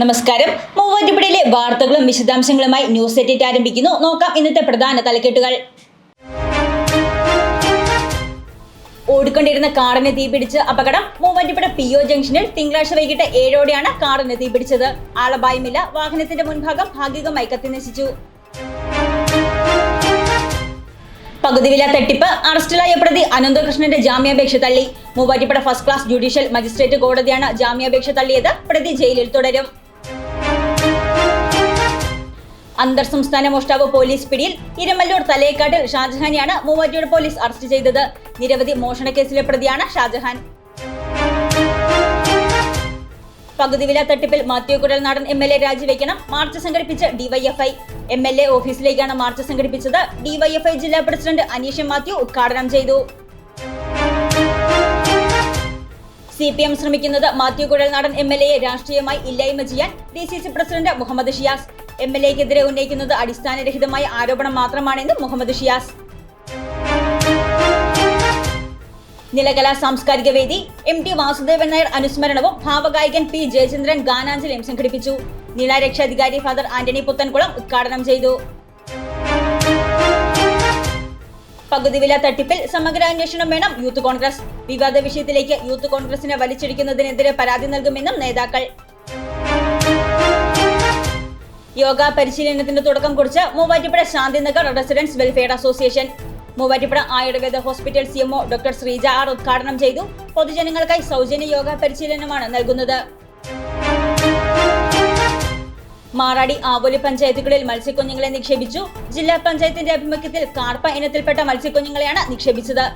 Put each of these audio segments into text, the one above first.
നമസ്കാരം. മൂവാറ്റുപുഴയിലെ വാർത്തകളും വിശദാംശങ്ങളുമായി ന്യൂസ് എറ്റിറ്റ് ആരംഭിക്കുന്നു. നോക്കാം ഇന്നത്തെ പ്രധാന തലക്കെട്ടുകൾ. ഓടിക്കൊണ്ടിരുന്ന കാറിന് തീപിടിച്ച് അപകടം. മൂവാറ്റുപുഴ പി ഒ ജംഗ്ഷനിൽ തിങ്കളാഴ്ച വൈകിട്ട് ഏഴോടെയാണ് കാറിന് തീപിടിച്ചത് ആളപായമില്ല. വാഹനത്തിന്റെ മുൻഭാഗം ഭാഗികമായി കത്തിനശിച്ചു പകുതിവില തട്ടിപ്പ്. അറസ്റ്റിലായ പ്രതി അനന്തകൃഷ്ണന്റെ ജാമ്യാപേക്ഷ തള്ളി. Muvattupuzha first class judicial magistrate കോടതിയാണ് ജാമ്യാപേക്ഷ തള്ളിയത്. പ്രതി ജയിലിൽ തുടരും. അന്തർ സംസ്ഥാന മോഷ്ടാവ് പോലീസ് പിടിയിൽ ഇരമല്ലൂർ തലേക്കാട്ടിൽ ഷാജഹാനെയാണ് മൂവാറ്റുപുഴ പോലീസ് അറസ്റ്റ് ചെയ്തത്. നിരവധി മോഷണ കേസിലെ പ്രതിയാണ് ഷാജഹാൻ. പകുതി വില തട്ടിപ്പിൽ Mathew Kuzhalnadan M L A രാജിവെക്കണം march സംഘടിപ്പിച്ച ഡിവൈഎഫ്ഐ എം എൽ എ ഓഫീസിലേക്കാണ് മാർച്ച് സംഘടിപ്പിച്ചത്. ഡിവൈഎഫ്ഐ ജില്ലാ പ്രസിഡന്റ് അനീഷ് മാത്യു ഉദ്ഘാടനം ചെയ്തു. സി പി എം ശ്രമിക്കുന്നത് മാത്യു കുഴൽനാടൻ എം എൽ എയെ രാഷ്ട്രീയമായി ഇല്ലായ്മ ചെയ്യാൻ D C C president Muhammad Shiyas. M L എക്കെതിരെ ഉന്നയിക്കുന്നത് അടിസ്ഥാനരഹിതമായ ആരോപണം മാത്രമാണെന്ന് മുഹമ്മദ് ഷിയാസ്. നിലകലാ സാംസ്കാരിക വേദി എം ടി വാസുദേവൻ നായർ അനുസ്മരണവും ഭാവഗായകൻ പി ജയചന്ദ്രൻ ഗാനാഞ്ജലിയും സംഘടിപ്പിച്ചു. നിളാരക്ഷാധികാരി ഫാദർ ആന്റണി പുത്തൻകുളം ഉദ്ഘാടനം ചെയ്തു. പകുതിവില തട്ടിപ്പിൽ സമഗ്ര അന്വേഷണം വേണം യൂത്ത് കോൺഗ്രസ്. വിവാദ വിഷയത്തിലേക്ക് യൂത്ത് കോൺഗ്രസിനെ വലിച്ചിടിക്കുന്നതിനെതിരെ പരാതി നൽകുമെന്നും നേതാക്കൾ. യോഗ പരിശീലനത്തിന് തുടക്കം കുറിച്ച് Muvattupuzha Shantinagar residents welfare association. Muvattupuzha Ayurveda hospital CMO doctor Sreeja R ഉദ്ഘാടനം ചെയ്തു. പൊതുജനങ്ങൾക്കായി സൗജന്യ യോഗ പരിശീലനമാണ് നൽകുന്നത്. മാറാടി ആവോലി പഞ്ചായത്തുകളിൽ മത്സ്യക്കുഞ്ഞുങ്ങളെ നിക്ഷേപിച്ചു. ജില്ലാ പഞ്ചായത്തിന്റെ ആഭിമുഖ്യത്തിൽ കാർപ്പ ഇനത്തിൽപ്പെട്ട മത്സ്യക്കുഞ്ഞുങ്ങളെയാണ് നിക്ഷേപിച്ചത്.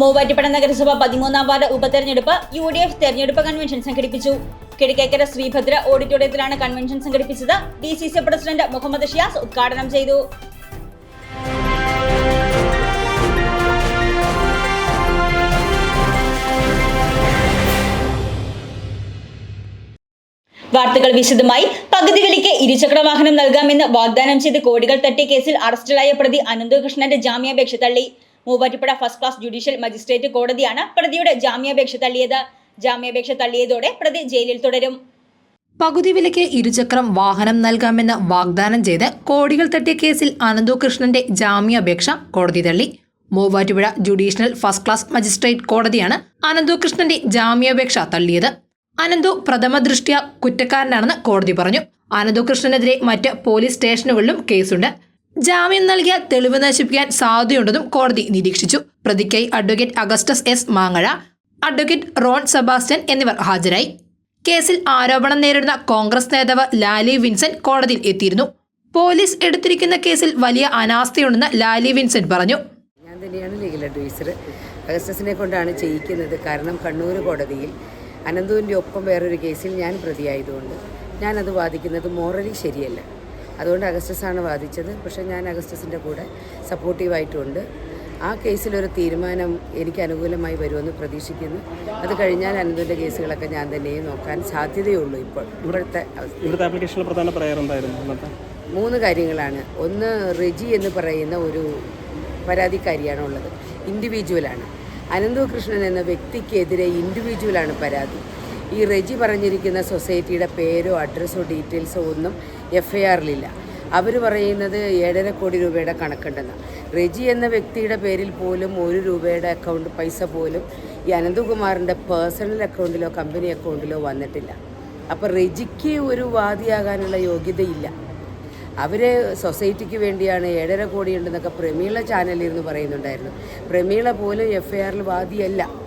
മൂവാറ്റുപുഴ നഗരസഭ പതിമൂന്നാം വാർഡ് ഉപതെരഞ്ഞെടുപ്പ് യു ഡി എഫ് തെരഞ്ഞെടുപ്പ് കൺവെൻഷൻ സംഘടിപ്പിച്ചു. കിഴക്കേക്കര ശ്രീഭദ്ര ഓഡിറ്റോറിയത്തിലാണ് കൺവെൻഷൻ സംഘടിപ്പിച്ചത്. D C C president Muhammad Shiyas ഉദ്ഘാടനം ചെയ്തു. വാർത്തകൾ വിശദമായി. പകുതി വിലയ്ക്ക് ഇരുചക്ര വാഹനം നൽകാമെന്ന് വാഗ്ദാനം ചെയ്ത് കോടികൾ തട്ടിയ കേസിൽ അറസ്റ്റിലായ പ്രതി അനന്തകൃഷ്ണന്റെ ജാമ്യാപേക്ഷ തള്ളി. Muvattupuzha first class judicial magistrate കോടതിയാണ് പ്രതിയുടെ ജാമ്യാപേക്ഷ തള്ളിയത്. ജാമ്യാപേക്ഷ തള്ളിയതോടെ പ്രതി ജയിലിൽ തുടരും. പകുതി വിലയ്ക്ക് ഇരുചക്രം വാഹനം നൽകാമെന്ന് വാഗ്ദാനം ചെയ്ത് കോടികൾ തട്ടിയ കേസിൽ അനന്തു കൃഷ്ണന്റെ ജാമ്യാപേക്ഷ കോടതി തള്ളി. Muvattupuzha judicial first class magistrate കോടതിയാണ് അനന്തു കൃഷ്ണന്റെ ജാമ്യാപേക്ഷ തള്ളിയത്. അനന്തു പ്രഥമ ദൃഷ്ട്യ കുറ്റക്കാരനാണെന്ന് കോടതി പറഞ്ഞു. അനന്തു കൃഷ്ണനെതിരെ മറ്റ് പോലീസ് സ്റ്റേഷനുകളിലും കേസുണ്ട്. ജാമ്യം നൽകിയ തെളിവ് നശിപ്പിക്കാൻ സാധ്യതയുണ്ടെന്നും കോടതി നിരീക്ഷിച്ചു. പ്രതിക്കായി അഡ്വക്കേറ്റ് അഗസ്റ്റസ് എസ് മാങ്ങഴ അഡ്വക്കേറ്റ് റോൺ സെബാസ്റ്റ്യൻ എന്നിവർ ഹാജരായി. കേസിൽ ആരോപണം നേരിടുന്ന കോൺഗ്രസ് നേതാവ് ലാലി വിൻസെന്റ് കോടതിയിൽ എത്തിയിരുന്നു. പോലീസ് എടുത്തിരിക്കുന്ന കേസിൽ വലിയ അനാസ്ഥയുണ്ടെന്ന് ലാലി വിൻസെന്റ് പറഞ്ഞു. ഞാൻ തന്നെയാണ് ലീഗൽ അഡ്വൈസർ. അഗസ്റ്റസിനെ കൊണ്ടാണ് ചെയ്യിക്കുന്നത്. കാരണം കണ്ണൂർ കോടതിയിൽ അനന്തുവിന്റെ ഒപ്പം വേറൊരു കേസിൽ ഞാൻ പ്രതിയായതുകൊണ്ട് ഞാനത് വാദിക്കുന്നത് മോറലി ശരിയല്ല. അതുകൊണ്ട് അഗസ്റ്റസാണ് വാദിച്ചത് പക്ഷേ ഞാൻ അഗസ്റ്റസിന്റെ കൂടെ സപ്പോർട്ടീവായിട്ടുണ്ട്. ആ കേസിലൊരു തീരുമാനം എനിക്ക് അനുകൂലമായി വരുമെന്ന് പ്രതീക്ഷിക്കുന്നു. അത് കഴിഞ്ഞാൽ അനന്തുവിന്റെ കേസുകളൊക്കെ ഞാൻ തന്നെയും നോക്കാൻ സാധ്യതയുള്ളൂ ഇപ്പോൾ. ഇവിടുത്തെ ഇവിടുത്തെ ആപ്ലിക്കേഷനിൽ പ്രധാന പ്രയർ എന്തായിരുന്നു മൂന്ന് കാര്യങ്ങളാണ്. ഒന്ന് റെജി എന്ന് പറയുന്ന ഒരു പരാതിക്കാരിയാണ് ഉള്ളത് അനന്തു കൃഷ്ണൻ എന്ന വ്യക്തിക്കെതിരെ ഇൻഡിവിജ്വലാണ് പരാതി. ഈ റെജി പറഞ്ഞിരിക്കുന്ന സൊസൈറ്റിയുടെ പേരോ അഡ്രസ്സോ ഡീറ്റെയിൽസോ ഒന്നും എഫ് ഐ ആറിലില്ല അവർ പറയുന്നത് ഏഴര കോടി രൂപയുടെ കണക്കുണ്ടെന്ന്. റെജി എന്ന വ്യക്തിയുടെ പേരിൽ പോലും ഒരു രൂപയുടെ അക്കൗണ്ട് പൈസ പോലും ഈ അനന്തകുമാറിന്റെ പേഴ്സണൽ അക്കൗണ്ടിലോ കമ്പനി അക്കൗണ്ടിലോ വന്നിട്ടില്ല. അപ്പോൾ റെജിക്ക് ഒരു വാദിയാകാനുള്ള യോഗ്യതയില്ല. അവർ സൊസൈറ്റിക്ക് വേണ്ടിയാണ് ഏഴര കോടി ഉണ്ടെന്നൊക്കെ പ്രമീള ചാനലിൽ നിന്ന് പറയുന്നുണ്ടായിരുന്നു. പ്രമീള പോലും എഫ് ഐ ആറിൽ വാദിയല്ല.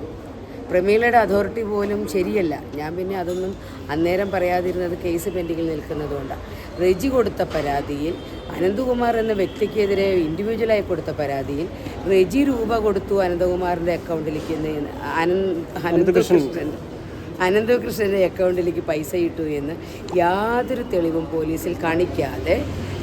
പ്രമീളയുടെ അതോറിറ്റി പോലും ശരിയല്ല. ഞാൻ പിന്നെ അതൊന്നും അന്നേരം പറയാതിരുന്നത് കേസ് പെൻഡിങ്ങിൽ നിൽക്കുന്നതുകൊണ്ടാണ് റെജി കൊടുത്ത പരാതിയിൽ അനന്തകുമാർ എന്ന വ്യക്തിക്കെതിരെ ഇൻഡിവിജ്വലായി കൊടുത്ത പരാതിയിൽ റെജി രൂപ കൊടുത്തു അനന്തകുമാറിന്റെ അക്കൗണ്ടിലേക്ക് അനന്ത് അനന്തകൃഷ്ണൻ. അനന്തകൃഷ്ണന്റെ അക്കൗണ്ടിലേക്ക് പൈസ ഇട്ടു എന്ന് യാതൊരു തെളിവും പോലീസിൽ കാണിക്കാതെ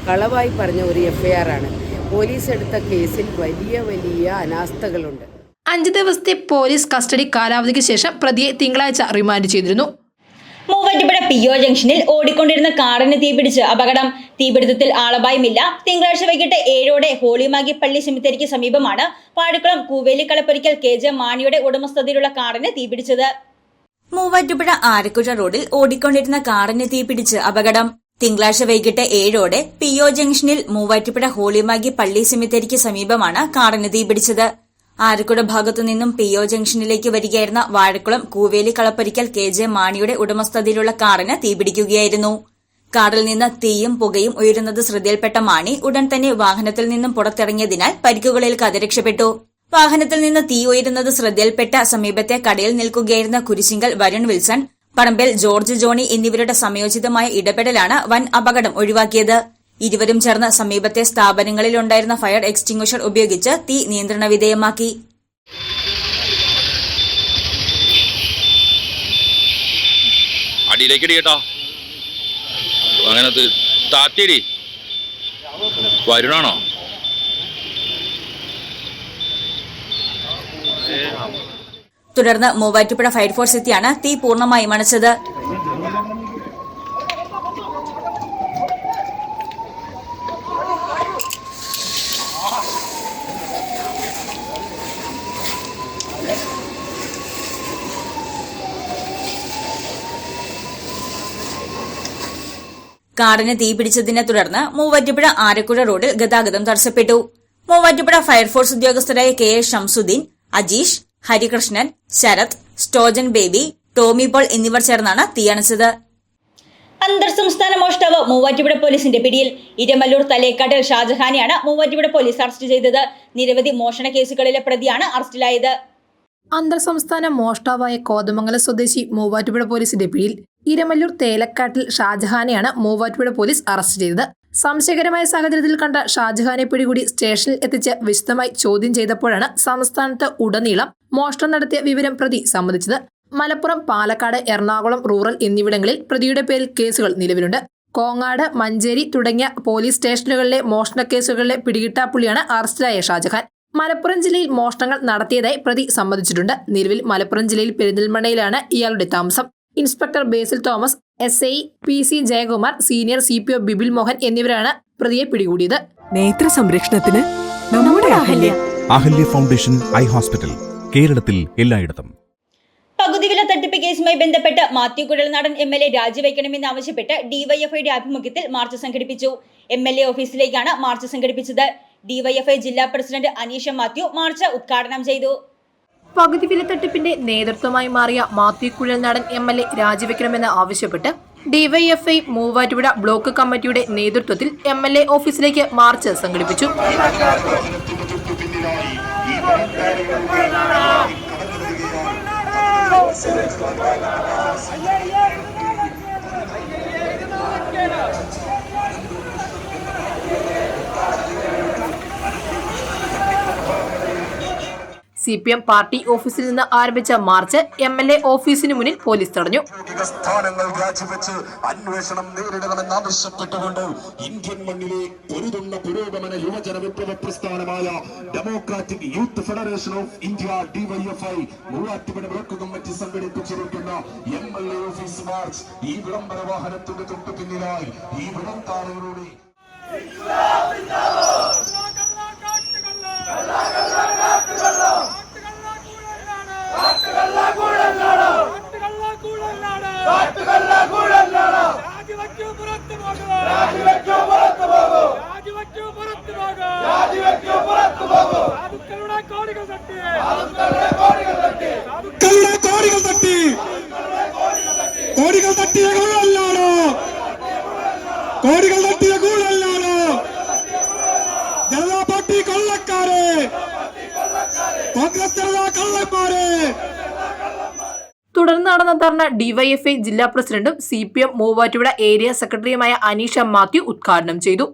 കളവായി പറഞ്ഞ ഒരു എഫ് ഐ ആണ്. പോലീസ് എടുത്ത കേസിൽ വലിയ വലിയ അനാസ്ഥകളുണ്ട്. അഞ്ച് ദിവസത്തെ പോലീസ് കസ്റ്റഡി കാലാവധിക്ക് ശേഷം പ്രതിയെ തിങ്കളാഴ്ച റിമാൻഡ് ചെയ്തിരുന്നു. മൂവാറ്റുപുഴ പി ഒ ജംഗ്ഷനിൽ ഓടിക്കൊണ്ടിരുന്ന കാറിന് തീപിടിച്ച് അപകടം. തീപിടുത്തത്തിൽ ആളപായമില്ല. തിങ്കളാഴ്ച വൈകിട്ട് ഏഴോടെ ഹോളിമാഗി പള്ളി സെമിത്തേരിക്ക് സമീപമാണ് പാടിക്കുളം കൂവേലി കളപ്പുരിക്കൽ കെ ജെ മാണിയുടെ ഉടമസ്ഥതയിലുള്ള കാറിന് തീപിടിച്ചത് മൂവാറ്റുപുഴ ആരക്കുഴ റോഡിൽ ഓടിക്കൊണ്ടിരുന്ന കാറിന് തീപിടിച്ച് അപകടം. തിങ്കളാഴ്ച വൈകിട്ട് ഏഴോടെ പി ഒ ജംഗ്ഷനിൽ മൂവാറ്റുപുഴ ഹോളിമാഗി പള്ളി സെമിത്തേരിക്ക് സമീപമാണ് കാറിന് തീപിടിച്ചത് ആരക്കുഴ ഭാഗത്തു നിന്നും പി ഒ ജംഗ്ഷനിലേക്ക് വരികയായിരുന്ന വാഴക്കുളം കൂവേലി കളപ്പരിക്കൽ കെ ജെ മാണിയുടെ ഉടമസ്ഥതയിലുള്ള കാറിന് തീപിടിക്കുകയായിരുന്നു. കാറിൽ നിന്ന് തീയും പുകയും ഉയരുന്നത് ശ്രദ്ധയിൽപ്പെട്ട മാണി ഉടൻ തന്നെ വാഹനത്തിൽ നിന്നും പുറത്തിറങ്ങിയതിനാൽ പരിക്കുകളിൽ കഥ രക്ഷപ്പെട്ടു വാഹനത്തിൽ നിന്ന് തീ ഉയരുന്നത് ശ്രദ്ധയിൽപ്പെട്ട സമീപത്തെ കടയിൽ നിൽക്കുകയായിരുന്ന Kurisinkal Varun Wilson Parambil George Johnny എന്നിവരുടെ സമയോചിതമായ ഇടപെടലാണ് വൻ അപകടം ഒഴിവാക്കിയത്. ഇരുവരും ചേർന്ന് സമീപത്തെ സ്ഥാപനങ്ങളിലുണ്ടായിരുന്ന ഫയർ എക്സ്റ്റിംഗ്വിഷർ ഉപയോഗിച്ച് തീ നിയന്ത്രണ വിധേയമാക്കി. കേട്ടോ. അങ്ങനെ തി- താത്തിയിടി. വരുണാണോ? തുടർന്ന് മൂവാറ്റുപുഴ ഫയർഫോഴ്സ് എത്തിയാണ് തീ പൂർണമായും അണച്ചത്. കാറിന് തീപിടിച്ചതിനെ തുടർന്ന് മൂവാറ്റുപുഴ ആരക്കുഴ റോഡിൽ ഗതാഗതം തടസ്സപ്പെട്ടു. Muvattupuzha fire force ഉദ്യോഗസ്ഥരായ K A Shamsudheen Ajeesh Harikrishnan Sarath Stojan Baby Tomy Paul എന്നിവർ ചേർന്നാണ് തീയണച്ചത് അന്തർ സംസ്ഥാന മോഷ്ടാവ് മൂവാറ്റുപുഴ പോലീസിന്റെ പിടിയിൽ ഇരമല്ലൂർ തലേക്കാട്ടിൽ ഷാജഹാനെയാണ് മൂവാറ്റുപുഴ പോലീസ് അറസ്റ്റ് ചെയ്തത്. നിരവധി മോഷണ കേസുകളിലെ പ്രതിയാണ് അറസ്റ്റിലായത്. അന്തർ സംസ്ഥാന മോഷ്ടാവായ കോതമംഗലം സ്വദേശി മൂവാറ്റുപുഴ പോലീസിന്റെ പിടിയിൽ ഇരമല്ലൂർ തേലക്കാട്ടിൽ ഷാജഹാനെയാണ് മൂവാറ്റുപുഴ പോലീസ് അറസ്റ്റ് ചെയ്തത്. സംശയകരമായ സാഹചര്യത്തിൽ കണ്ട ഷാജഹാനെ പിടികൂടി സ്റ്റേഷനിൽ എത്തിച്ച് വിശദമായി ചോദ്യം ചെയ്തപ്പോഴാണ് സംസ്ഥാനത്ത് ഉടനീളം മോഷണം നടത്തിയ വിവരം പ്രതി സമ്മതിച്ചത്. മലപ്പുറം പാലക്കാട് എറണാകുളം റൂറൽ എന്നിവിടങ്ങളിൽ പ്രതിയുടെ പേരിൽ കേസുകൾ നിലവിലുണ്ട്. കോങ്ങാട് മഞ്ചേരി തുടങ്ങിയ പോലീസ് സ്റ്റേഷനുകളിലെ മോഷണ കേസുകളിലെ പിടികിട്ടാപ്പുള്ളിയാണ് അറസ്റ്റിലായ ഷാജഹാൻ. മലപ്പുറം ജില്ലയിൽ മോഷണങ്ങൾ നടത്തിയതായി പ്രതി സമ്മതിച്ചിട്ടുണ്ട്. നിലവിൽ മലപ്പുറം ജില്ലയിൽ പെരിന്തൽമണ്ണയിലാണ് ഇയാളുടെ താമസം. Inspector Basil Thomas S I P C Jayakumar senior C P O Bibil Mohan എന്നിവരാണ് പ്രതിയെ പിടികൂടിയത്. നേത്ര സംരക്ഷണത്തിന് നമ്മുടെ Ahalya. Ahalya. Foundation eye hospital കേരളത്തിൽ എല്ലായിടത്തും. പകുതിവില തട്ടിപ്പ് കേസുമായി ബന്ധപ്പെട്ട് Mathew Kuzhalnadan M L A രാജിവെക്കണമെന്ന് ആവശ്യപ്പെട്ട് ഡിവൈഎഫ്ഐയുടെ ആഭിമുഖ്യത്തിൽ മാർച്ച് സംഘടിപ്പിച്ചു. എം എൽ എ ഓഫീസിലേക്കാണ് മാർച്ച് സംഘടിപ്പിച്ചത്. ഡിവൈഎഫ്ഐ ജില്ലാ പ്രസിഡന്റ് അനീഷ മാത്യു മാർച്ച് ഉദ്ഘാടനം ചെയ്തു. പകുതി വില തട്ടിപ്പിന്റെ നേതൃത്വമായി മാറിയ മാത്യു കുഴൽ നടൻ എം എൽ എ രാജിവെക്കണമെന്ന് ആവശ്യപ്പെട്ട് ഡിവൈഎഫ്ഐ മൂവാറ്റുപുഴ ബ്ലോക്ക് കമ്മിറ്റിയുടെ നേതൃത്വത്തിൽ എം എൽ എ ഓഫീസിലേക്ക് മാർച്ച് സംഘടിപ്പിച്ചു. സി പി എം പാർട്ടി ഓഫീസിൽ നിന്ന് ആരംഭിച്ച മാർച്ച് എം എൽ എ ഓഫീസിന് മുന്നിൽ പോലീസ് തടഞ്ഞു. അന്വേഷണം നേരിടണമെന്ന് ആവശ്യപ്പെട്ടുകൊണ്ട് ഇന്ത്യൻ മണ്ണിലെ യുവജന youth India DYFI block committee office march ഈ വിളംബര വാഹനത്തിന്റെ തൊട്ടു പിന്നിലായി ഈ വിളംതാരകളുടെ கோடிகள் தட்டி. கோடிகள் தட்டி. നടന്ന ധർണ ഡിവൈഎഫ്ഐ ജില്ലാ പ്രസിഡന്റും C P M Muvattupuzha area സെക്രട്ടറിയുമായ അനീഷ മാത്യു ഉദ്ഘാടനം ചെയ്തു.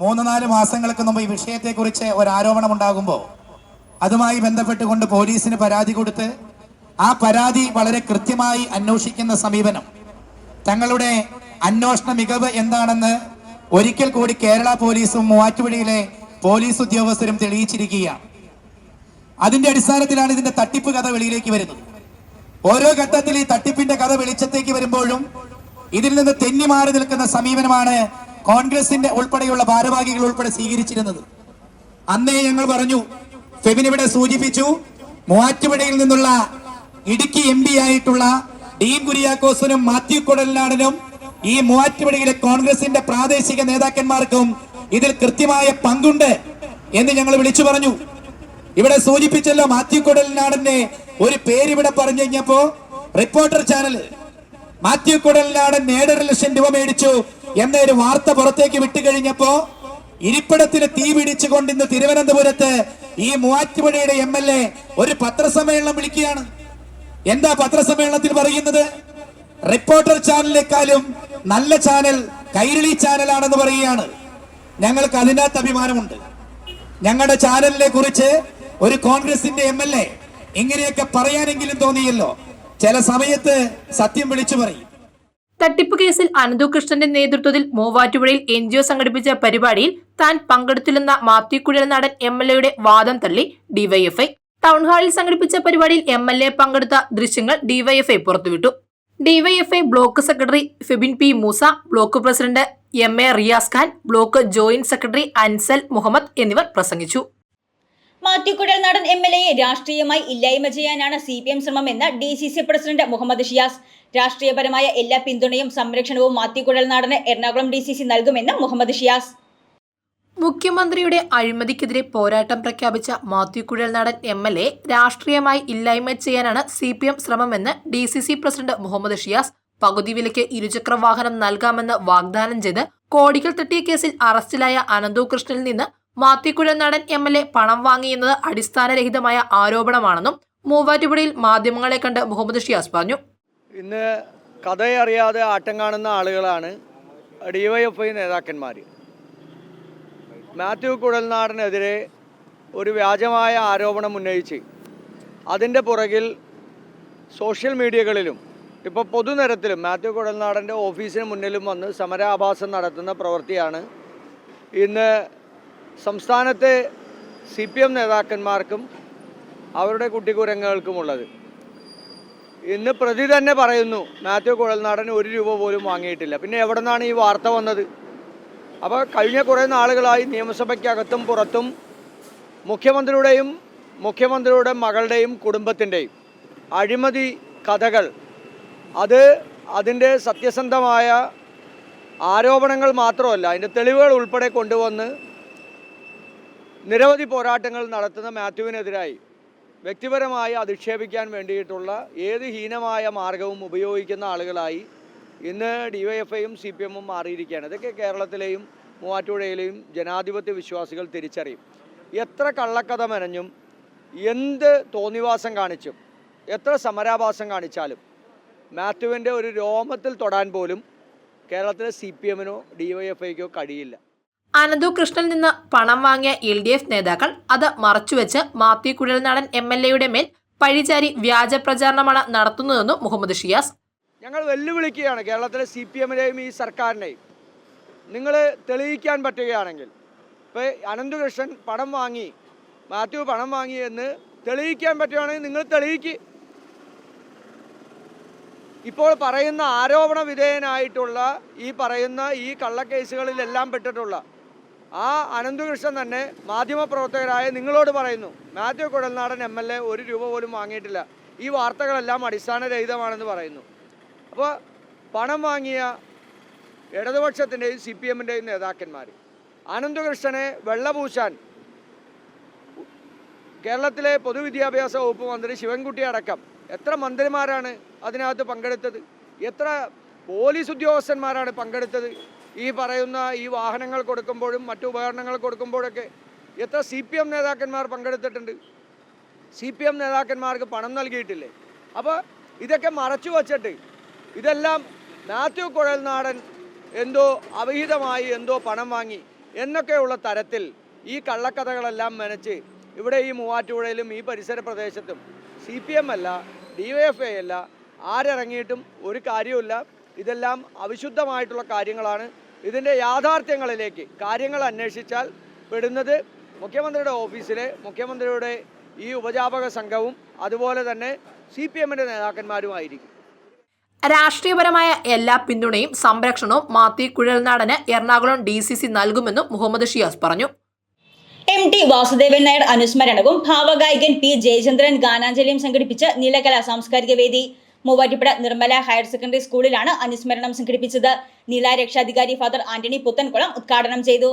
മൂന്ന് നാല് മാസങ്ങൾക്ക് മുമ്പ് ഈ വിഷയത്തെക്കുറിച്ച് ഒരു ആരോപണം ഉണ്ടാകുമ്പോൾ അതുമായി ബന്ധപ്പെട്ടുകൊണ്ട് പോലീസിന് പരാതി കൊടുത്ത് ആ പരാതി വളരെ കൃത്യമായി അന്വേഷിക്കുന്ന സമീപനം തങ്ങളുടെ അന്വേഷണ മികവ് എന്താണെന്ന് ഒരിക്കൽ കൂടി കേരള പോലീസും മൂവാറ്റുപുഴയിലെ പോലീസ് ഉദ്യോഗസ്ഥരും തെളിയിച്ചിരിക്കുകയാണ്. അതിന്റെ അടിസ്ഥാനത്തിലാണ് ഇതിന്റെ തട്ടിപ്പ് കഥ വെളിയിലേക്ക് വരുന്നത്. ഓരോ ഘട്ടത്തിൽ ഈ തട്ടിപ്പിന്റെ കഥ വെളിച്ചത്തേക്ക് വരുമ്പോഴും ഇതിൽ നിന്ന് തെന്നി മാറി നിൽക്കുന്ന സമീപനമാണ് കോൺഗ്രസിന്റെ ഉൾപ്പെടെയുള്ള ഭാരവാഹികൾ ഉൾപ്പെടെ സ്വീകരിച്ചിരുന്നത്. അന്നേ ഞങ്ങൾ പറഞ്ഞു ഫെബിൻ സൂചിപ്പിച്ചു മൂവാറ്റുപുഴയിൽ നിന്നുള്ള ഇടുക്കി എം പി ആയിട്ടുള്ള ഡീൻ കുര്യാക്കോസിനും മാത്യു കുടൽനാടനും ഈ മൂവാറ്റുപുഴയിലെ കോൺഗ്രസിന്റെ പ്രാദേശിക നേതാക്കന്മാർക്കും ഇതിൽ കൃത്യമായ പങ്കുണ്ട് എന്ന് ഞങ്ങൾ വിളിച്ചു പറഞ്ഞു. ഇവിടെ സൂചിപ്പിച്ചല്ലോ മാത്യു കുടൽനാടന്റെ ഒരു പേര് ഇവിടെ പറഞ്ഞു കഴിഞ്ഞപ്പോ റിപ്പോർട്ടർ ചാനൽ മാത്യു കുടൽനാടൻ ഏഴര ലക്ഷം രൂപ മേടിച്ചു എന്നൊരു വാർത്ത പുറത്തേക്ക് വിട്ടു കഴിഞ്ഞപ്പോ ഇരിപ്പിടത്തിന് തീ പിടിച്ചുകൊണ്ട് ഇന്ന് തിരുവനന്തപുരത്ത് ഈ മൂവാറ്റുപുഴയുടെ എം എൽ എ ഒരു പത്രസമ്മേളനം വിളിക്കുകയാണ്. എന്താ പത്രസമ്മേളനത്തിൽ പറയുന്നത്? റിപ്പോർട്ടർ ചാനലിനേക്കാളും നല്ല ചാനൽ കൈരളി ചാനലാണെന്ന് പറയുകയാണ്. ഞങ്ങൾക്ക് അതിനകത്ത് അഭിമാനമുണ്ട്. ഞങ്ങളുടെ ചാനലിനെ കുറിച്ച് ഒരു കോൺഗ്രസിന്റെ എം എൽ എ ഇങ്ങനെയൊക്കെ പറയാനെങ്കിലും തോന്നിയല്ലോ. ചില സമയത്ത് സത്യം വിളിച്ചു പറയും. തട്ടിപ്പ് കേസിൽ അനന്തു കൃഷ്ണന്റെ നേതൃത്വത്തിൽ മൂവാറ്റുപുഴയിൽ എൻ ജി ഒ സംഘടിപ്പിച്ച പരിപാടിയിൽ താൻ പങ്കെടുത്തില്ലെന്ന മാത്യു കുഴൽനാടൻ എം എൽ എയുടെ വാദം തള്ളി ഡിവൈഎഫ്ഐ. ടൗൺ ഹാളിൽ സംഘടിപ്പിച്ച പരിപാടിയിൽ എം എൽ എ പങ്കെടുത്ത ദൃശ്യങ്ങൾ ഡിവൈഎഫ്ഐ പുറത്തുവിട്ടു. DYFI block secretary Fibin P Moosa block president M A Riyas Khan block joint secretary Ansal Muhammad എന്നിവർ പ്രസംഗിച്ചു. മാത്യു നാടൻ എം എൽ എയെ രാഷ്ട്രീയമായി ഇല്ലായ്മ ചെയ്യാനാണ് C P M ശ്രമമെന്ന് D C C president Muhammad Shiyas. രാഷ്ട്രീയപരമായ എല്ലാ പിന്തുണയും സംരക്ഷണവും മാത്യുക്കുഴൽ നടന് എറണാകുളം ഡി സി സി നൽകുമെന്ന് മുഹമ്മദ് ഷിയാസ്. മുഖ്യമന്ത്രിയുടെ അഴിമതിക്കെതിരെ പോരാട്ടം പ്രഖ്യാപിച്ച Mathew Kuzhalnadan M L A രാഷ്ട്രീയമായി ഇല്ലായ്മ ചെയ്യാനാണ് C P M ശ്രമമെന്ന് D C C president Muhammad Shiyas പകുതി വിലയ്ക്ക് ഇരുചക്ര വാഹനം നൽകാമെന്ന് വാഗ്ദാനം ചെയ്ത് കോടികൾ തട്ടിയ കേസിൽ അറസ്റ്റിലായ അനന്തു കൃഷ്ണനിൽ നിന്ന് മാത്യു നടൻ എം എൽ എ പണം വാങ്ങിയെന്നത് അടിസ്ഥാനരഹിതമായ ആരോപണമാണെന്നും മൂവാറ്റുപുഴയിൽ മാധ്യമങ്ങളെ കണ്ട് മുഹമ്മദ് ഷിയാസ് പറഞ്ഞു. ഇന്ന് കഥയറിയാതെ ആട്ടം കാണുന്ന ആളുകളാണ് ഡിവൈഎഫ്ഐ നേതാക്കന്മാർ മാത്യു കുഴൽനാടനെതിരെ ഒരു വ്യാജമായ ആരോപണം ഉന്നയിച്ച് അതിന്റെ പുറകിൽ സോഷ്യൽ മീഡിയകളിലും ഇപ്പോൾ പൊതുനിരത്തിലും മാത്യു കുഴൽനാടന്റെ ഓഫീസിന് മുന്നിലും വന്ന് സമരാഭാസം നടത്തുന്ന പ്രവൃത്തിയാണ് ഇന്ന് സംസ്ഥാനത്തെ സി പി എം നേതാക്കന്മാർക്കും അവരുടെ കുട്ടിക്കുരങ്ങൾക്കുമുള്ളത്. ഇന്ന് പ്രതി തന്നെ പറയുന്നു മാത്യു കുഴൽനാടൻ ഒരു രൂപ പോലും വാങ്ങിയിട്ടില്ല. പിന്നെ എവിടെ നിന്നാണ് ഈ വാർത്ത വന്നത്? അപ്പോൾ കഴിഞ്ഞ കുറേ നാളുകളായി നിയമസഭയ്ക്കകത്തും പുറത്തും മുഖ്യമന്ത്രിയുടെയും മുഖ്യമന്ത്രിയുടെ മകളുടെയും കുടുംബത്തിന്റെയും അഴിമതി കഥകൾ അത് അതിന്റെ സത്യസന്ധമായ ആരോപണങ്ങൾ മാത്രമല്ല അതിന്റെ തെളിവുകൾ ഉൾപ്പെടെ കൊണ്ടുവന്ന് നിരവധി പോരാട്ടങ്ങൾ നടത്തുന്ന മാത്യുവിനെതിരായി വ്യക്തിപരമായി അധിക്ഷേപിക്കാൻ വേണ്ടിയിട്ടുള്ള ഏത് ഹീനമായ മാർഗവും ഉപയോഗിക്കുന്ന ആളുകളായി ഇന്ന് ഡിവൈഎഫ്ഐയും സി പി എമ്മും മാറിയിരിക്കുകയാണ്. ഇതൊക്കെ കേരളത്തിലെയും മൂവാറ്റുപുഴയിലെയും ജനാധിപത്യ വിശ്വാസികൾ തിരിച്ചറിയും. എത്ര കള്ളക്കഥ മെനഞ്ഞും എന്ത് തോന്നിവാസം കാണിച്ചും എത്ര സമരാഭാസം കാണിച്ചാലും മാത്യുവിന്റെ ഒരു രോമത്തിൽ തൊടാൻ പോലും കേരളത്തിലെ സി പി എമ്മിനോ ഡി വൈ എഫ് ഐക്കോ കഴിയില്ല. അനന്തു കൃഷ്ണനിൽ നിന്ന് പണം വാങ്ങിയ എൽ ഡി എഫ് നേതാക്കൾ അത് മറച്ചുവെച്ച് മാത്യു കുഴൽനാടൻ എം എൽ എയുടെ മേൽ പഴിചാരി വ്യാജ പ്രചാരണമാണ് നടത്തുന്നതെന്നും മുഹമ്മദ് ഷിയാസ്. ഞങ്ങൾ വെല്ലുവിളിക്കുകയാണ് കേരളത്തിലെ സി പി എമ്മിനെയും ഈ സർക്കാരിനെയും. നിങ്ങൾ തെളിയിക്കാൻ പറ്റുകയാണെങ്കിൽ ഇപ്പോൾ അനന്തകൃഷ്ണൻ പണം വാങ്ങി മാത്യു പണം വാങ്ങി എന്ന് തെളിയിക്കാൻ പറ്റുകയാണെങ്കിൽ നിങ്ങൾ തെളിയിക്ക്. ഇപ്പോൾ പറയുന്ന ആരോപണ വിധേയനായിട്ടുള്ള ഈ പറയുന്ന ഈ കള്ളക്കേസുകളിലെല്ലാം പെട്ടിട്ടുള്ള ആ അനന്തകൃഷ്ണൻ തന്നെ മാധ്യമപ്രവർത്തകരായ നിങ്ങളോട് പറയുന്നു Mathew Kudalnadan M L A ഒരു രൂപ പോലും വാങ്ങിയിട്ടില്ല. ഈ വാർത്തകളെല്ലാം അടിസ്ഥാനരഹിതമാണെന്ന് പറയുന്നു. അപ്പോൾ പണം വാങ്ങിയ ഇടതുപക്ഷത്തിന്റെയും സി പി എമ്മിന്റെയും നേതാക്കന്മാർ അനന്തകൃഷ്ണനെ വെള്ളപൂശാൻ കേരളത്തിലെ പൊതുവിദ്യാഭ്യാസ വകുപ്പ് മന്ത്രി ശിവൻകുട്ടി അടക്കം എത്ര മന്ത്രിമാരാണ് അതിനകത്ത് പങ്കെടുത്തത്? എത്ര പോലീസ് ഉദ്യോഗസ്ഥന്മാരാണ് പങ്കെടുത്തത്? ഈ പറയുന്ന ഈ വാഹനങ്ങൾ കൊടുക്കുമ്പോഴും മറ്റു ഉപകരണങ്ങൾ കൊടുക്കുമ്പോഴൊക്കെ എത്ര സി പി എം നേതാക്കന്മാർ പങ്കെടുത്തിട്ടുണ്ട്. സി പി എം നേതാക്കന്മാർക്ക് പണം നൽകിയിട്ടില്ലേ? അപ്പോൾ ഇതൊക്കെ മറച്ചു വച്ചിട്ട് ഇതെല്ലാം മാത്യു കുഴൽനാടൻ എന്തോ അവിഹിതമായി എന്തോ പണം വാങ്ങി എന്നൊക്കെയുള്ള തരത്തിൽ ഈ കള്ളക്കഥകളെല്ലാം മെനച്ച് ഇവിടെ ഈ മൂവാറ്റുപുഴയിലും ഈ പരിസര പ്രദേശത്തും സി പി എം അല്ല ഡി വൈ എഫ് ഐ അല്ല ആരിറങ്ങിയിട്ടും ഒരു കാര്യവുമില്ല. ഇതെല്ലാം അവിശുദ്ധമായിട്ടുള്ള കാര്യങ്ങളാണ്. ഇതിന്റെ യാഥാർത്ഥ്യങ്ങളിലേക്ക് കാര്യങ്ങൾ അന്വേഷിച്ചാൽ പെടുന്നത് മുഖ്യമന്ത്രിയുടെ ഓഫീസിലെ മുഖ്യമന്ത്രിയുടെ ഈ ഉപജാപക സംഘവും അതുപോലെ തന്നെ സി പി എമ്മിന്റെ നേതാക്കന്മാരുമായിരിക്കും. രാഷ്ട്രീയപരമായ എല്ലാ പിന്തുണയും സംരക്ഷണവും മാത്യു കുഴൽനാടന് എറണാകുളം ഡി സി സി നൽകുമെന്നും മുഹമ്മദ് ഷിയാസ് പറഞ്ഞു. എം ടി വാസുദേവൻ നായർ അനുസ്മരണവും ഭാവഗായകൻ പി ജയചന്ദ്രൻ ഗാനാഞ്ജലിയും സംഘടിപ്പിച്ച നിലകല സാംസ്കാരിക വേദി. മൂവാറ്റുപുഴ നിർമ്മല ഹയർ സെക്കൻഡറി സ്കൂളിലാണ് അനുസ്മരണം സംഘടിപ്പിച്ചത്. നില രക്ഷാധികാരി ഫാദർ ആന്റണി പുത്തൻകുളം ഉദ്ഘാടനം ചെയ്തു.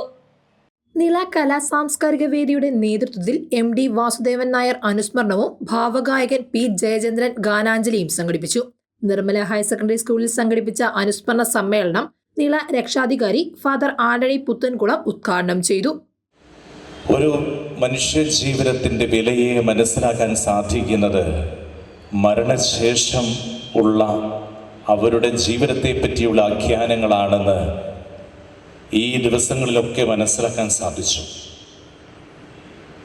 നില കലാ സാംസ്കാരിക വേദിയുടെ നേതൃത്വത്തിൽ എം ഡി വാസുദേവൻ നായർ അനുസ്മരണവും ഭാവഗായകൻ പി ജയചന്ദ്രൻ ഗാനാഞ്ജലിയും സംഘടിപ്പിച്ചു. നിർമ്മല ഹയർ സെക്കൻഡറി സ്കൂളിൽ സംഘടിപ്പിച്ച അനുസ്മരണ സമ്മേളനം നില രക്ഷാധികാരി ഫാദർ ആന്റണി പുത്തൻകുളം ഉദ്ഘാടനം ചെയ്തു. ഒരു മനുഷ്യ ജീവിതത്തിന്റെ വിലയെ മനസ്സിലാക്കാൻ സാധിക്കുന്നത് മരണശേഷം ഉള്ള അവരുടെ ജീവിതത്തെ പറ്റിയുള്ള ആഖ്യാനങ്ങളാണെന്ന് ഈ ദിവസങ്ങളിലൊക്കെ മനസ്സിലാക്കാൻ സാധിച്ചു.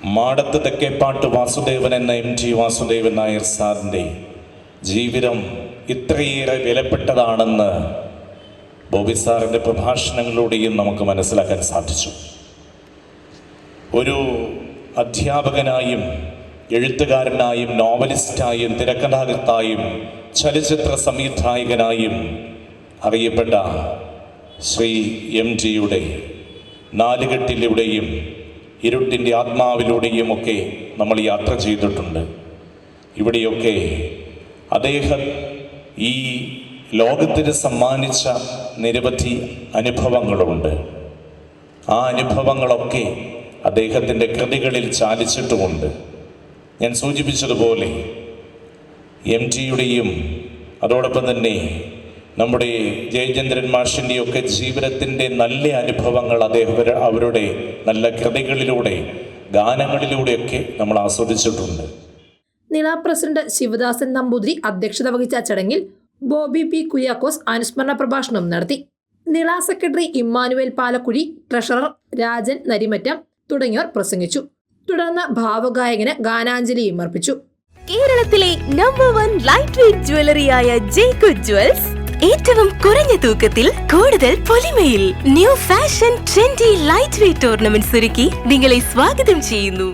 മാടത്ത് തെക്കേപ്പാട്ട് വാസുദേവൻ എന്ന എം ടി വാസുദേവൻ നായർ സാറിന്റെ ജീവിതം ഇത്രയേറെ വിലപ്പെട്ടതാണെന്ന് ബോബി സാറിന്റെ പ്രഭാഷണങ്ങളിലൂടെയും നമുക്ക് മനസ്സിലാക്കാൻ സാധിച്ചു. ഒരു അധ്യാപകനായും എഴുത്തുകാരനായും നോവലിസ്റ്റായും തിരക്കഥാകൃത്തായും ചലച്ചിത്ര സംവിധായകനായും അറിയപ്പെട്ട ശ്രീ എം ജിയുടെ നാലുകെട്ടിലൂടെയും ഇരുട്ടിന്റെ ആത്മാവിലൂടെയും ഒക്കെ നമ്മൾ യാത്ര ചെയ്തിട്ടുണ്ട്. ഇവിടെയൊക്കെ അദ്ദേഹം ഈ ലോകത്തിന് സമ്മാനിച്ച നിരവധി അനുഭവങ്ങളുണ്ട്. ആ അനുഭവങ്ങളൊക്കെ അദ്ദേഹത്തിന്റെ കൃതികളിൽ ചാലിച്ചിട്ടുമുണ്ട്. ഞാൻ സൂചിപ്പിച്ചതുപോലെ എം ടിയുടെയും അതോടൊപ്പം തന്നെ നമ്മുടെ ജയചന്ദ്രൻ മാഷിന്റെയൊക്കെ ജീവിതത്തിന്റെ നല്ല അനുഭവങ്ങൾ അദ്ദേഹം അവരുടെ നല്ല കൃതികളിലൂടെ ഗാനങ്ങളിലൂടെയൊക്കെ നമ്മൾ ആസ്വദിച്ചിട്ടുണ്ട്. നില പ്രസിഡന്റ് ശിവദാസൻ നമ്പൂതിരി അധ്യക്ഷത വഹിച്ച ചടങ്ങിൽ ബോബി പി കുയാക്കോസ് അനുസ്മരണ പ്രഭാഷണം നടത്തി. Nila secretary Emmanuel Palakkuzhi treasurer Rajan Narimattam തുടങ്ങിയവർ പ്രസംഗിച്ചു. തുടർന്ന് ഭാവഗായകന് ഗാനാഞ്ജലിയും അർപ്പിച്ചു. കേരളത്തിലെ നമ്പർ വൺ ലൈറ്റ് വെയിറ്റ് ജ്വല്ലറിയായ ജേക്കു ജ്വൽസ് ഏറ്റവും കുറഞ്ഞ തൂക്കത്തിൽ കൂടുതൽ പൊലിമയിൽ new fashion trendy light weight tournament ഒരുക്കി നിങ്ങളെ സ്വാഗതം ചെയ്യുന്നു.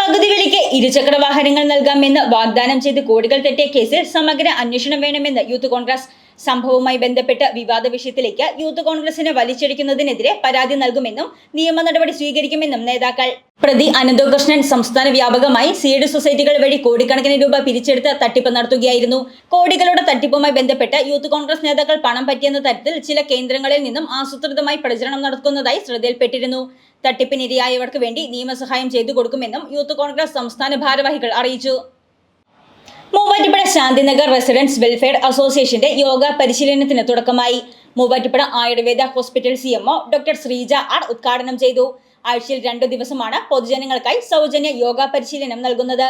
പകുതി വിലയ്ക്ക് ഇരുചക്ര വാഹനങ്ങൾ നൽകാമെന്ന് വാഗ്ദാനം ചെയ്ത് കോടികൾ തെറ്റിയ കേസിൽ സമഗ്ര അന്വേഷണം വേണമെന്ന് യൂത്ത് കോൺഗ്രസ് സംഭവവുമായി ബന്ധപ്പെട്ട് വിവാദ വിഷയത്തിലേക്ക് യൂത്ത് കോൺഗ്രസിനെ വലിച്ചെടുക്കുന്നതിനെതിരെ പരാതി നൽകുമെന്നും നിയമ നടപടി സ്വീകരിക്കുമെന്നും നേതാക്കൾ. പ്രതി അനന്തകൃഷ്ണൻ സംസ്ഥാന വ്യാപകമായി സീഡ് സൊസൈറ്റികൾ വഴി കോടിക്കണക്കിന് രൂപ പിരിച്ചെടുത്ത് തട്ടിപ്പ് നടത്തുകയായിരുന്നു. കോടികളുടെ തട്ടിപ്പുമായി ബന്ധപ്പെട്ട് യൂത്ത് കോൺഗ്രസ് നേതാക്കൾ പണം പറ്റിയെന്ന തരത്തിൽ ചില കേന്ദ്രങ്ങളിൽ നിന്നും ആസൂത്രിതമായി പ്രചരണം നടക്കുന്നതായി ശ്രദ്ധയിൽപ്പെട്ടിരുന്നു. തട്ടിപ്പിനിരയായവർക്ക് വേണ്ടി നിയമസഹായം ചെയ്തു കൊടുക്കുമെന്നും യൂത്ത് കോൺഗ്രസ് സംസ്ഥാന ഭാരവാഹികൾ അറിയിച്ചു. മൂവാറ്റുപുഴ ശാന്തിനഗർ റെസിഡൻസ് വെൽഫെയർ അസോസിയേഷന്റെ യോഗ പരിശീലനത്തിന് തുടക്കമായി. Muvattupuzha Ayurveda hospital C MO doctor Sreeja R ഉദ്ഘാടനം ചെയ്തു. ആഴ്ചയിൽ രണ്ടു ദിവസമാണ് പൊതുജനങ്ങൾക്കായി സൗജന്യ യോഗ പരിശീലനം നൽകുന്നത്.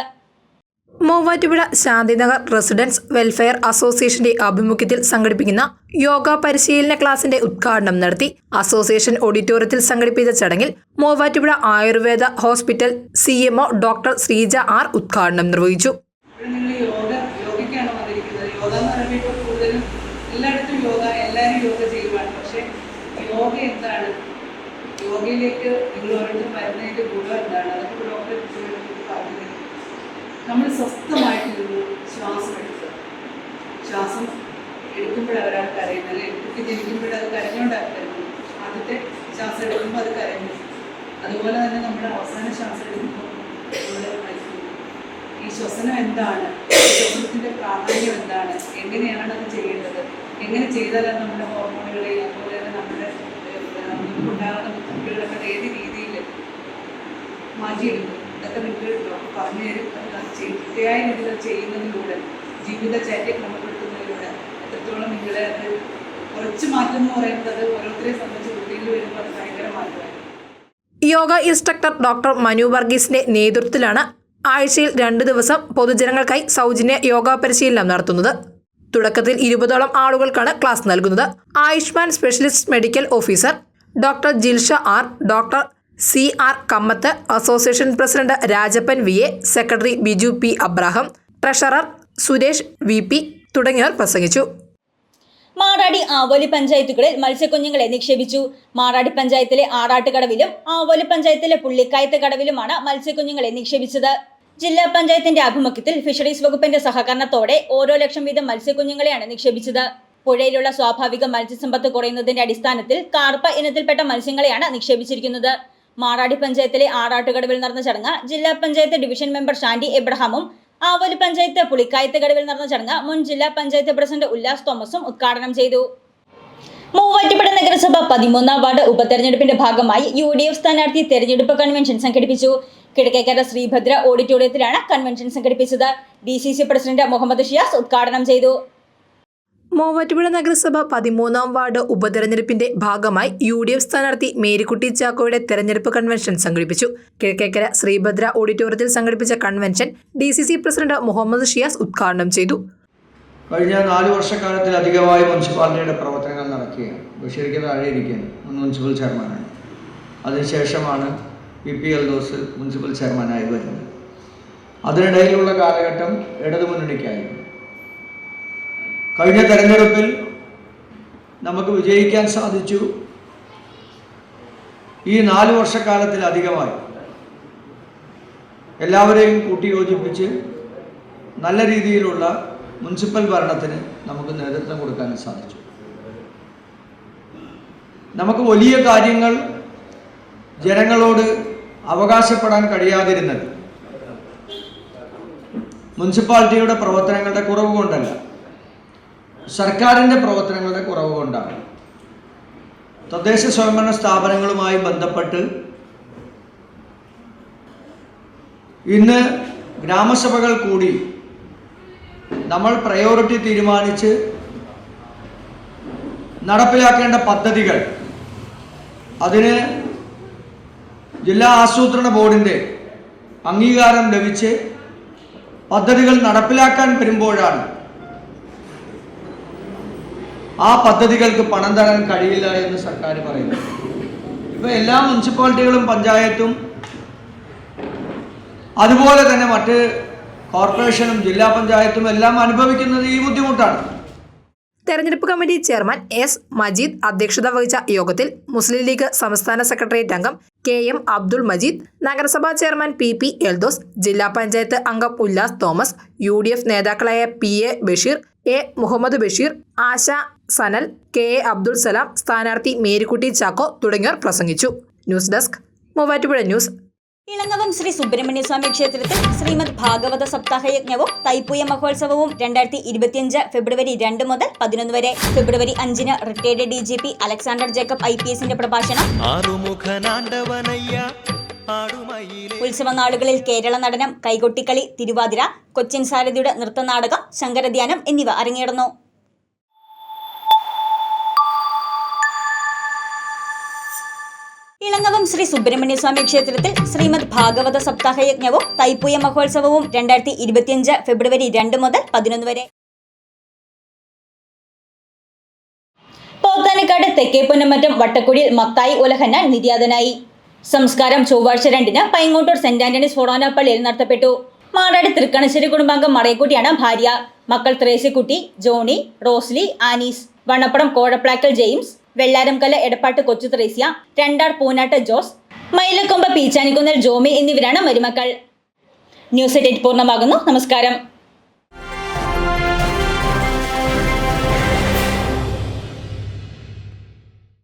മൂവാറ്റുപുഴ ശാന്തിനഗർ റെസിഡൻസ് വെൽഫെയർ അസോസിയേഷന്റെ ആഭിമുഖ്യത്തിൽ സംഘടിപ്പിക്കുന്ന യോഗ പരിശീലന ക്ലാസിന്റെ ഉദ്ഘാടനം നടത്തി അസോസിയേഷൻ ഓഡിറ്റോറിയത്തിൽ സംഘടിപ്പിച്ച ചടങ്ങിൽ Muvattupuzha Ayurveda hospital C doctor Sreeja R ഉദ്ഘാടനം നിർവഹിച്ചു. നിങ്ങൾ യോഗ യോഗയ്ക്കാണ് വന്നിരിക്കുന്നത്. യോഗ എന്ന് പറയുമ്പോൾ ഇപ്പോൾ കൂടുതലും എല്ലായിടത്തും യോഗ എല്ലാവരും യോഗ ചെയ്യുവാണ്. പക്ഷേ യോഗ എന്താണ്? യോഗയിലേക്ക് നിങ്ങൾ ഓരോരുത്തരും വരുന്നതിന്റെ ഗുണം എന്താണ്? അതൊക്കെ ഡോക്ടറെ പറഞ്ഞു നമ്മൾ നമ്മൾ സ്വസ്ഥമായിട്ടിരുന്ന് ശ്വാസം എടുക്കുക. ശ്വാസം എടുക്കുമ്പോഴാണ് ഒരാൾ കരയുന്നത്. അല്ലെങ്കിൽ കുട്ടി ജനിക്കുമ്പോഴത് കരഞ്ഞുകൊണ്ടാണ് കരയുന്നത്. ആദ്യത്തെ ശ്വാസം എടുക്കുമ്പോൾ അത് കരയുന്നു അതുപോലെ തന്നെ നമ്മുടെ അവസാന ശ്വാസം എടുക്കുമ്പോൾ ശ്വസനം എന്താണ്? ഈ ശ്വസനത്തിന്റെ പ്രാധാന്യം എന്താണ്? എങ്ങനെയാണ് അത് ചെയ്യേണ്ടത്? എങ്ങനെ ചെയ്താലാണ് നമ്മുടെ ഹോർമോണുകളെയും അതുപോലെ തന്നെ നമ്മുടെ ഉണ്ടാകുന്ന ബുദ്ധിമുട്ടുകളൊക്കെ ഏത് രീതിയിൽ മാറ്റിയെടുക്കും? ഇതൊക്കെ നിങ്ങൾക്ക് പറഞ്ഞു തരും ചിട്ടയായ രീതിയിൽ ചെയ്യുന്നതിലൂടെ ജീവിതചര്യ ക്രമപ്പെടുത്തുന്നതിലൂടെ എത്രത്തോളം നിങ്ങളെ അത് കുറച്ച് മാറ്റം എന്ന് പറയുന്നത് ഓരോരുത്തരെ സംബന്ധിച്ച് റുട്ടീനിൽ വരുമ്പോൾ അത് ഭയങ്കര മാറ്റമായിരിക്കും യോഗ ഇൻസ്ട്രക്ടർ ഡോക്ടർ മനു വർഗീസിന്റെ നേതൃത്വത്തിലാണ് ആഴ്ചയിൽ രണ്ട് ദിവസം പൊതുജനങ്ങൾക്കായി സൗജന്യ യോഗ പരിശീലനം നടത്തുന്നത്. തുടക്കത്തിൽ ഇരുപതോളം ആളുകൾക്കാണ് ക്ലാസ് നൽകുന്നത്. Ayushman specialist medical officer doctor Jilsha R doctor C R Kammath association president Rajappan V A secretary Biju P Abraham treasurer Suresh V P തുടങ്ങിയവർ പ്രസംഗിച്ചു. മാറാടി ആവോലി പഞ്ചായത്തുകളിൽ മത്സ്യക്കുഞ്ഞുങ്ങളെ നിക്ഷേപിച്ചു. മാറാടി പഞ്ചായത്തിലെ ആറാട്ടുകടവിലും ആവോലി പഞ്ചായത്തിലെ പുള്ളിക്കായത്ത് കടവിലുമാണ് മത്സ്യക്കുഞ്ഞുങ്ങളെ നിക്ഷേപിച്ചത്. ജില്ലാ പഞ്ചായത്തിന്റെ ആഭിമുഖ്യത്തിൽ ഫിഷറീസ് വകുപ്പിന്റെ സഹകരണത്തോടെ ഓരോ ലക്ഷം വീതം മത്സ്യക്കുഞ്ഞുങ്ങളെയാണ് നിക്ഷേപിച്ചത്. പുഴയിലുള്ള സ്വാഭാവിക മത്സ്യസമ്പത്ത് കുറയുന്നതിന്റെ അടിസ്ഥാനത്തിൽ കാർപ്പ ഇനത്തിൽപ്പെട്ട മത്സ്യങ്ങളെയാണ് നിക്ഷേപിച്ചിരിക്കുന്നത്. മാറാടി പഞ്ചായത്തിലെ ആറാട്ടുകടവിൽ നടന്ന ചടങ്ങ് ജില്ലാ പഞ്ചായത്ത് ഡിവിഷൻ മെമ്പർ ഷാൻഡി എബ്രഹാമും ആവോലി പഞ്ചായത്ത് പുളിക്കായത്ത് കടവിൽ നടന്ന ചടങ്ങ് മുൻ ജില്ലാ പഞ്ചായത്ത് പ്രസിഡന്റ് ഉല്ലാസ് തോമസും ഉദ്ഘാടനം ചെയ്തു. മൂവാറ്റുപുഴ നഗരസഭ പതിമൂന്നാം വാർഡ് ഉപതെരഞ്ഞെടുപ്പിന്റെ ഭാഗമായി യു ഡി എഫ് സ്ഥാനാർത്ഥി തെരഞ്ഞെടുപ്പ് കൺവെൻഷൻ സംഘടിപ്പിച്ചു. കിഴക്കേക്കര ശ്രീഭദ്ര ഓഡിറ്റോറിയത്തിലാണ് കൺവെൻഷൻ സംഘടിപ്പിച്ചത്. D C C president Muhammad Shiyas ഉദ്ഘാടനം ചെയ്തു. മൂവാറ്റുപുഴ നഗരസഭ പതിമൂന്നാം വാർഡ് ഉപതെരഞ്ഞെടുപ്പിന്റെ ഭാഗമായി യു ഡി എഫ് സ്ഥാനാർത്ഥി മേരിക്കുട്ടി ചാക്കോയുടെ തെരഞ്ഞെടുപ്പ് കൺവെൻഷൻ സംഘടിപ്പിച്ചു. കിഴക്കേക്കര ശ്രീഭദ്ര ഓഡിറ്റോറിയത്തിൽ സംഘടിപ്പിച്ച convention D C C president Muhammad Shiyas ഉദ്ഘാടനം ചെയ്തു. കഴിഞ്ഞ നാല് വർഷക്കാലത്തിലധികമായി മുനിസിപ്പാലിറ്റിയുടെ പ്രവർത്തനങ്ങൾ നടക്കുകയാണ്. ബഷീർക്ക് താഴെ ഇരിക്കുകയാണ്. മുൻ മുനിസിപ്പൽ ചെയർമാനാണ്. അതിനുശേഷമാണ് P P Eldhose municipal ചെയർമാനായി വരുന്നത് അതിനിടയിലുള്ള കാലഘട്ടം ഇടതുമുന്നണിക്കായിരുന്നു കഴിഞ്ഞ തെരഞ്ഞെടുപ്പിൽ നമുക്ക് വിജയിക്കാൻ സാധിച്ചു. ഈ നാല് വർഷക്കാലത്തിലധികമായി എല്ലാവരെയും കൂട്ടിയോജിപ്പിച്ച് നല്ല രീതിയിലുള്ള മുനിസിപ്പൽ ഭരണത്തിന് നമുക്ക് നേതൃത്വം കൊടുക്കാൻ സാധിച്ചു. നമുക്ക് വലിയ കാര്യങ്ങൾ ജനങ്ങളോട് അവകാശപ്പെടാൻ കഴിയാതിരുന്നത്. മുനിസിപ്പാലിറ്റിയുടെ പ്രവർത്തനങ്ങളുടെ കുറവ് കൊണ്ടല്ല. സർക്കാരിന്റെ പ്രവർത്തനങ്ങളുടെ കുറവ് കൊണ്ടാണ്. തദ്ദേശ സ്വയംഭരണ സ്ഥാപനങ്ങളുമായി ബന്ധപ്പെട്ട് ഇന്ന് ഗ്രാമസഭകൾ കൂടി നമ്മൾ പ്രയോറിറ്റി തീരുമാനിച്ച് നടപ്പിലാക്കേണ്ട പദ്ധതികൾ അതിന് ജില്ലാ ആസൂത്രണ ബോർഡിന്റെ അംഗീകാരം ലഭിച്ച് പദ്ധതികൾ നടപ്പിലാക്കാൻ വരുമ്പോഴാണ് ആ പദ്ധതികൾക്ക് പണം തരാൻ കഴിയില്ല എന്ന് സർക്കാർ പറയുന്നു ഇപ്പൊ എല്ലാ മുനിസിപ്പാലിറ്റികളും പഞ്ചായത്തും അതുപോലെ തന്നെ മറ്റ് കോർപ്പറേഷനും ജില്ലാ പഞ്ചായത്തും എല്ലാം അനുഭവിക്കുന്നത് ഈ ബുദ്ധിമുട്ടാണ്. തെരഞ്ഞെടുപ്പ് കമ്മിറ്റി ചെയർമാൻ എസ് മജീദ് അധ്യക്ഷത വഹിച്ച യോഗത്തിൽ മുസ്ലിം ലീഗ് സംസ്ഥാന സെക്രട്ടേറിയറ്റ് അംഗം കെ എം അബ്ദുൾ മജീദ് നഗരസഭാ ചെയർമാൻ പി പി എൽദോസ് ജില്ലാ പഞ്ചായത്ത് അംഗം Ullas Thomas U D F നേതാക്കളായ P A Basheer A Muhammad Basheer Asha Sanal K A Abdul Salam സ്ഥാനാർത്ഥി മേരിക്കുട്ടി ചാക്കോ തുടങ്ങിയവർ പ്രസംഗിച്ചു. News desk Muvattupuzha news. Elangavam Sree Subrahmanya Swami ക്ഷേത്രത്തിൽ ശ്രീമദ് ഭാഗവത സപ്താഹ യജ്ഞവും തൈപ്പൂയ മഹോത്സവവും രണ്ടായിരത്തി ഇരുപത്തിയഞ്ച് ഫെബ്രുവരി രണ്ട് മുതൽ പതിനൊന്ന് വരെ. ഫെബ്രുവരി അഞ്ചിന് retired D G P Alexander Jacob I P എസിന്റെ പ്രഭാഷണം. ഉത്സവ നാടുകളിൽ കേരള നടനം കൈകൊട്ടിക്കളി തിരുവാതിര കൊച്ചിൻ സാരഥിയുടെ നൃത്തനാടകം ശങ്കരധ്യാനം എന്നിവ അരങ്ങേറുന്നു. ഇളങ്ങവം ശ്രീ സുബ്രഹ്മണ്യ സ്വാമി ക്ഷേത്രത്തിൽ ശ്രീമദ് ഭാഗവത സപ്താഹ യജ്ഞവും തൈപ്പൂയ മഹോത്സവവും രണ്ടായിരത്തി ഇരുപത്തിയഞ്ച് ഫെബ്രുവരി രണ്ട് മുതൽ പതിനൊന്ന് വരെ. പോത്താനക്കാട് തെക്കേ പൊന്നമറ്റം വട്ടക്കുടിയിൽ മത്തായി ഉലഹന്നാൻ നിര്യാതനായി. സംസ്കാരം ചൊവ്വാഴ്ച രണ്ടിന് പൈങ്ങോട്ടൂർ സെന്റ് ആന്റണീസ് ഫൊറോന പള്ളിയിൽ നടത്തപ്പെട്ടു. മാടാട് തൃക്കണശ്ശേരി കുടുംബാംഗം മറയക്കുട്ടിയാണ് ഭാര്യ. മക്കൾ Thresiakutty Johnny Rosly Annie's. Vannappadam Kozhaplakkal James Vellaramkala Edappatt Kochu Thresia Randar Poonattu Jose Mylacombu പീച്ചാനിക്കുന്നൽ Jomy എന്നിവരാണ് മരുമക്കൾ. ന്യൂസ് എയ്റ്റ് പൂർണമാകുന്നു. നമസ്കാരം.